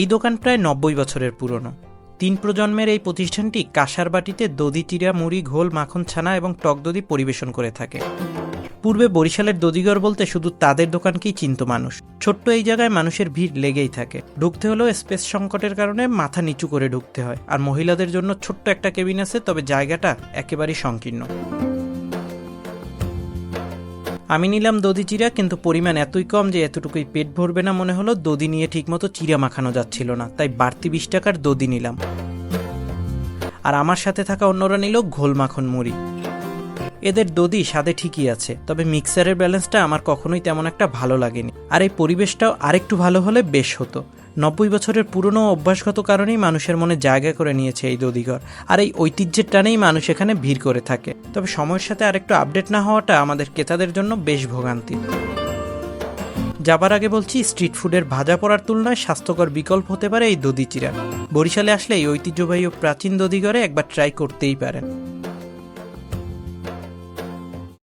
এই দোকান প্রায় নব্বই বছরের পুরনো। তিন প্রজন্মের এই প্রতিষ্ঠানটি কাঁসার বাটিতে দধি চিরা মুড়ি, ঘোল, মাখন ছানা এবং টক দধি পরিবেশন করে থাকে। পূর্বে বরিশালের দধিঘর বলতে শুধু তাদের দোকানকেই চিনত মানুষ। ছোট্ট এই জায়গায় মানুষের ভিড় লেগেই থাকে। ঢুকতে হলেও স্পেস সংকটের কারণে মাথা নিচু করে ঢুকতে হয়। আর মহিলাদের জন্য ছোট্ট একটা কেবিন আছে, তবে জায়গাটা একেবারেই সংকীর্ণ। আমি নিলাম দধি চিরা, কিন্তু পরিমাণ এতই কম যে এতটুকুই পেট ভরবে না মনে হলো। দধি নিয়ে ঠিকমতো চিরা মাখানো যাচ্ছিল না, তাই বাড়তি বিশ টাকার দধি নিলাম। আর আমার সাথে থাকা অন্যরা নিল ঘোল মাখন মুড়ি। এদের দধি স্বাদে ঠিকই আছে, তবে মিক্সারের ব্যালেন্সটা আমার কখনোই তেমন একটা ভালো লাগেনি। আর এই পরিবেশটাও আরেকটু ভালো হলে বেশ হতো। নব্বই বছরের পুরনো অভ্যাসগত কারণেই মানুষের মনে জায়গা করে নিয়েছে এই দধিঘর, আর এই ঐতিহ্যের টানেই মানুষ এখানে ভিড় করে থাকে। তবে সময়ের সাথে আরেকটু আপডেট না হওয়াটা আমাদের ক্রেতাদের জন্য বেশ ভোগান্তি। যাবার আগে বলছি স্ট্রিট ফুডের ভাজা পড়ার তুলনায় স্বাস্থ্যকর বিকল্প হতে পারে এই দধি চিরা বরিশালে আসলে এই ঐতিহ্যবাহী ও প্রাচীন দধিঘরে একবার ট্রাই করতেই পারেন।